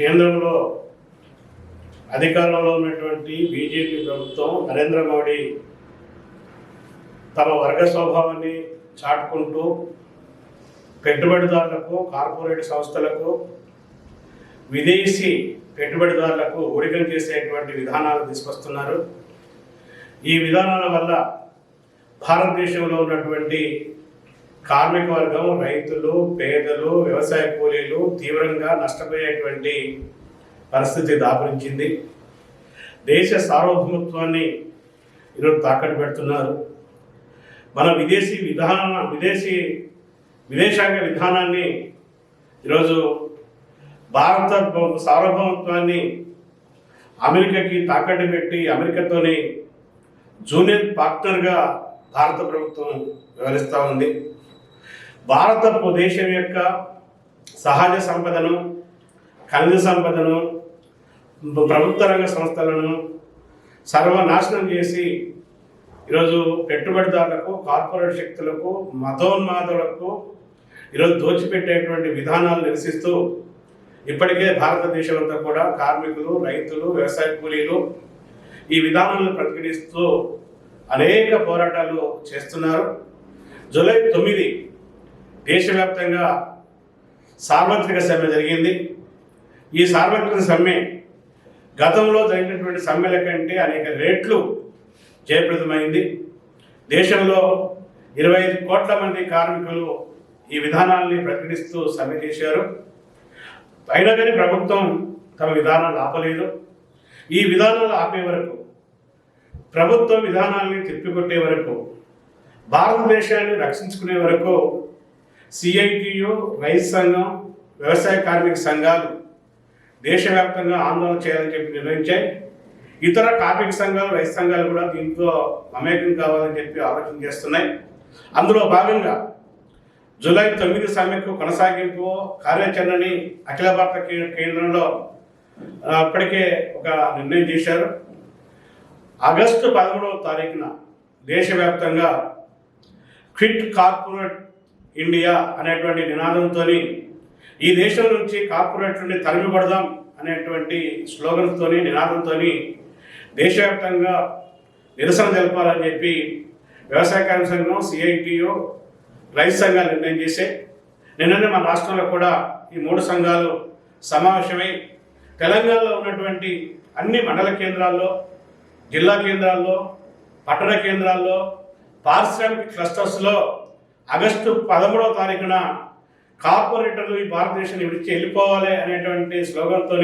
కేంద్రంలో అధికారంలో ఉన్నటువంటి బీజేపీ ప్రభుత్వం నరేంద్ర మోడీ తమ వర్గ స్వభావాన్ని చాటుకుంటూ పెట్టుబడిదారులకు కార్పొరేట్ సంస్థలకు విదేశీ పెట్టుబడిదారులకు ఊడికం చేసేటువంటి విధానాలు తీసుకొస్తున్నారు. ఈ విధానాల వల్ల భారతదేశంలో ఉన్నటువంటి కార్మిక వర్గం రైతులు పేదలు వ్యవసాయ కూలీలు తీవ్రంగా నష్టపోయేటువంటి పరిస్థితి దాపురించింది. దేశ సార్వభౌమత్వాన్ని ఈరోజు తాకట్టు పెడుతున్నారు. మన విదేశీ విధాన విదేశీ విదేశాంగ విధానాన్ని ఈరోజు భారత సార్వభౌమత్వాన్ని అమెరికాకి తాకట్టు పెట్టి అమెరికాతోని జూనియర్ పార్ట్నర్గా భారత ప్రభుత్వం వ్యవహరిస్తూ ఉంది. భారత దేశం యొక్క సహజ సంపదను ఖనిజ సంపదను ప్రభుత్వ రంగ సంస్థలను సర్వనాశనం చేసి ఈరోజు పెట్టుబడిదారులకు కార్పొరేట్ శక్తులకు మతోన్మాదులకు ఈరోజు దోచిపెట్టేటువంటి విధానాలు నిరసిస్తూ ఇప్పటికే భారతదేశం అంతా కూడా కార్మికులు రైతులు వ్యవసాయ కూలీలు ఈ విధానాలను ప్రతిఘటిస్తూ అనేక పోరాటాలు చేస్తున్నారు. జూలై తొమ్మిది దేశవ్యాప్తంగా సార్వత్రిక సమ్మె జరిగింది. ఈ సార్వత్రిక సమ్మె గతంలో జరిగినటువంటి సమ్మెల కంటే అనేక రేట్లు జయప్రదమైంది. దేశంలో ఇరవై ఐదు కోట్ల మంది కార్మికులు ఈ విధానాల్ని ప్రకటిస్తూ సమ్మె చేశారు. అయినా కానీ ప్రభుత్వం తమ విధానాలు ఆపలేదు. ఈ విధానాలు ఆపే వరకు ప్రభుత్వ విధానాల్ని తిప్పికొట్టే వరకు భారతదేశాన్ని రక్షించుకునే వరకు సిఐటియు రైతు సంఘం వ్యవసాయ కార్మిక సంఘాలు దేశవ్యాప్తంగా ఆందోళన చేయాలని చెప్పి నిర్ణయించాయి. ఇతర కార్మిక సంఘాలు రైతు సంఘాలు కూడా దీంట్లో మమేకం కావాలని చెప్పి ఆలోచన చేస్తున్నాయి. అందులో భాగంగా జూలై తొమ్మిది సమ్మెకు కొనసాగింపు కార్యాచరణని అఖిల భారత కేంద్రంలో అప్పటికే ఒక నిర్ణయం చేశారు. ఆగస్టు పదమూడవ తారీఖున దేశవ్యాప్తంగా క్విట్ కార్పొరేట్ ఇండియా అనేటువంటి నినాదంతో ఈ దేశం నుంచి కార్పొరేట్ నుండి అనేటువంటి స్లోగన్తో నినాదంతో దేశవ్యాప్తంగా నిరసన తెలపాలని చెప్పి వ్యవసాయ కార్మిక సంఘం సిఐటిఓ రైతు సంఘాలు నిర్ణయం చేసే నిన్ననే మన రాష్ట్రంలో కూడా ఈ మూడు సంఘాలు సమావేశమై తెలంగాణలో ఉన్నటువంటి అన్ని మండల కేంద్రాల్లో జిల్లా కేంద్రాల్లో పట్టణ కేంద్రాల్లో పారిశ్రామిక క్లస్టర్స్లో ఆగస్టు పదమూడవ తారీఖున కార్పొరేటర్లు ఈ భారతదేశాన్ని విడిచి వెళ్ళిపోవాలి అనేటువంటి స్లోగన్తో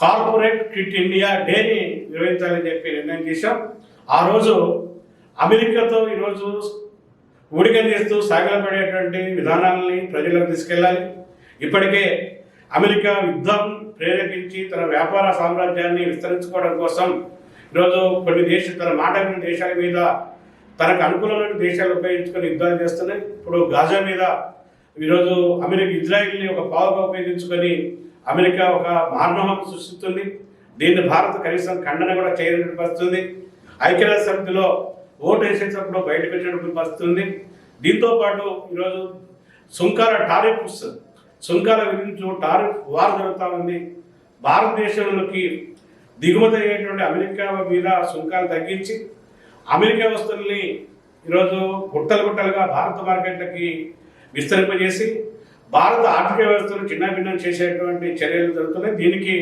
కార్పొరేట్ క్విట్ ఇండియా డేని నిర్వహించాలని చెప్పి నిర్ణయం చేశాం. ఆ రోజు అమెరికాతో ఈరోజు ఊడికం చేస్తూ సాగలపడేటువంటి విధానాలని ప్రజలకు తీసుకెళ్ళాలి. ఇప్పటికే అమెరికా యుద్ధం ప్రేరేపించి తన వ్యాపార సామ్రాజ్యాన్ని విస్తరించుకోవడం కోసం ఈరోజు కొన్ని దేశ తన మాట దేశాల మీద తనకు అనుకూలమైన దేశాలు ఉపయోగించుకొని యుద్ధాలు చేస్తున్నాయి. ఇప్పుడు గాజా మీద ఈరోజు అమెరికా ఇజ్రాయిల్ని ఒక పావుగా ఉపయోగించుకొని అమెరికా ఒక మానవం సృష్టిస్తుంది. దీన్ని భారత్ కనీసం ఖండన కూడా చేయనటువంటి పరిస్థితుంది. ఐక్యరాజ్య సమితిలో ఓటు వేసేటప్పుడు బయటకు వచ్చినటువంటి పరిస్థితుంది. దీంతోపాటు దీంతో పాటు ఈరోజు సుంకాల టారిఫ్ సుంకాల విధించు టారిఫ్ వార్ జరుగుతూ ఉంది. భారతదేశంలోకి దిగుమతి అయ్యేటువంటి అమెరికా మీద సుంకాలు తగ్గించి అమెరికా వస్తువుల్ని ఈరోజు గుట్టలు గుట్టలుగా భారత మార్కెట్లకి విస్తరింపజేసి భారత ఆర్థిక వ్యవస్థను చిన్నభిన్నం చేసేటువంటి చర్యలు జరుగుతున్నాయి. దీనికి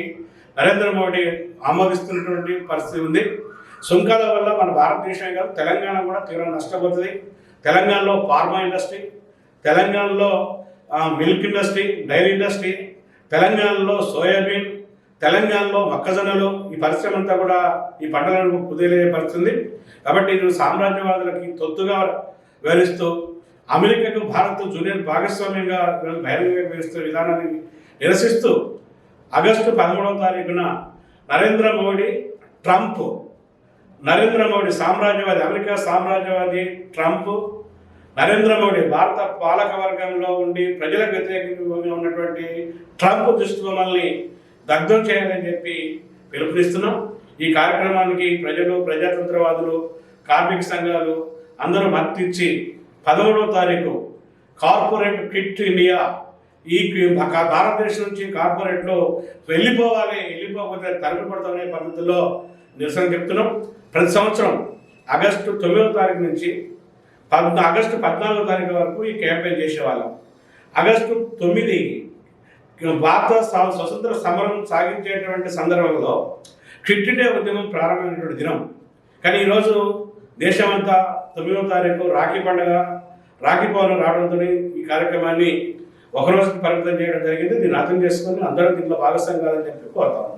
నరేంద్ర మోడీ ఆమోదిస్తున్నటువంటి పరిస్థితి ఉంది. సుంకాల వల్ల మన భారతదేశమే కాదు తెలంగాణ కూడా తీవ్రంగా నష్టపోతుంది. తెలంగాణలో ఫార్మా ఇండస్ట్రీ తెలంగాణలో మిల్క్ ఇండస్ట్రీ డైరీ ఇండస్ట్రీ తెలంగాణలో సోయాబీన్ తెలంగాణలో మొక్కజొన్నలు ఈ పరిశ్రమ అంతా కూడా ఈ పంటలను కుదిరేపరుస్తుంది కాబట్టి ఇది సామ్రాజ్యవాదులకి తొత్తుగా వివరిస్తూ అమెరికాకు భారత్ జూనియర్ భాగస్వామ్యంగా బహిరంగంగా వివరిస్తున్న విధానాన్ని నిరసిస్తూ ఆగస్టు పదమూడవ తారీఖున నరేంద్ర మోడీ ట్రంప్ నరేంద్ర మోడీ సామ్రాజ్యవాది అమెరికా సామ్రాజ్యవాది ట్రంప్ నరేంద్ర మోడీ భారత పాలక వర్గంలో ఉండి ప్రజలకు వ్యతిరేకంగా ఉన్నటువంటి ట్రంప్ దుష్టుమల్ని దగ్ధం చేయాలని చెప్పి పిలుపునిస్తున్నాం. ఈ కార్యక్రమానికి ప్రజలు ప్రజాతంత్రవాదులు కార్మిక సంఘాలు అందరూ మద్దతిచ్చి పదమూడవ తారీఖు కార్పొరేట్ కిట్ ఇండియా ఈ భారతదేశం నుంచి కార్పొరేట్లో వెళ్ళిపోవాలి వెళ్ళిపోకపోతే తరిమి పడతామనే పద్ధతిలో నిరసన చెప్తున్నాం. ప్రతి సంవత్సరం ఆగస్టు తొమ్మిదవ తారీఖు నుంచి పద్ ఆగస్టు పద్నాలుగో తారీఖు వరకు ఈ క్యాంపెయిన్ చేసేవాళ్ళం. ఆగస్టు తొమ్మిది భారత స్వతంత్ర సమరం సాగించేటువంటి సందర్భంలో క్విట్ ఇండియా ఉద్యమం ప్రారంభమైనటువంటి దినం. కానీ ఈరోజు దేశమంతా తొమ్మిదవ తారీఖు రాఖీ పండుగ రాఖీ పౌర్ణమి రావడంతో ఈ కార్యక్రమాన్ని ఒకరోజుకి పరిమితం చేయడం జరిగింది. దీన్ని అర్థం చేసుకొని అందరూ దీంట్లో భాగస్వామి కాదని చెప్పి కోరుతాం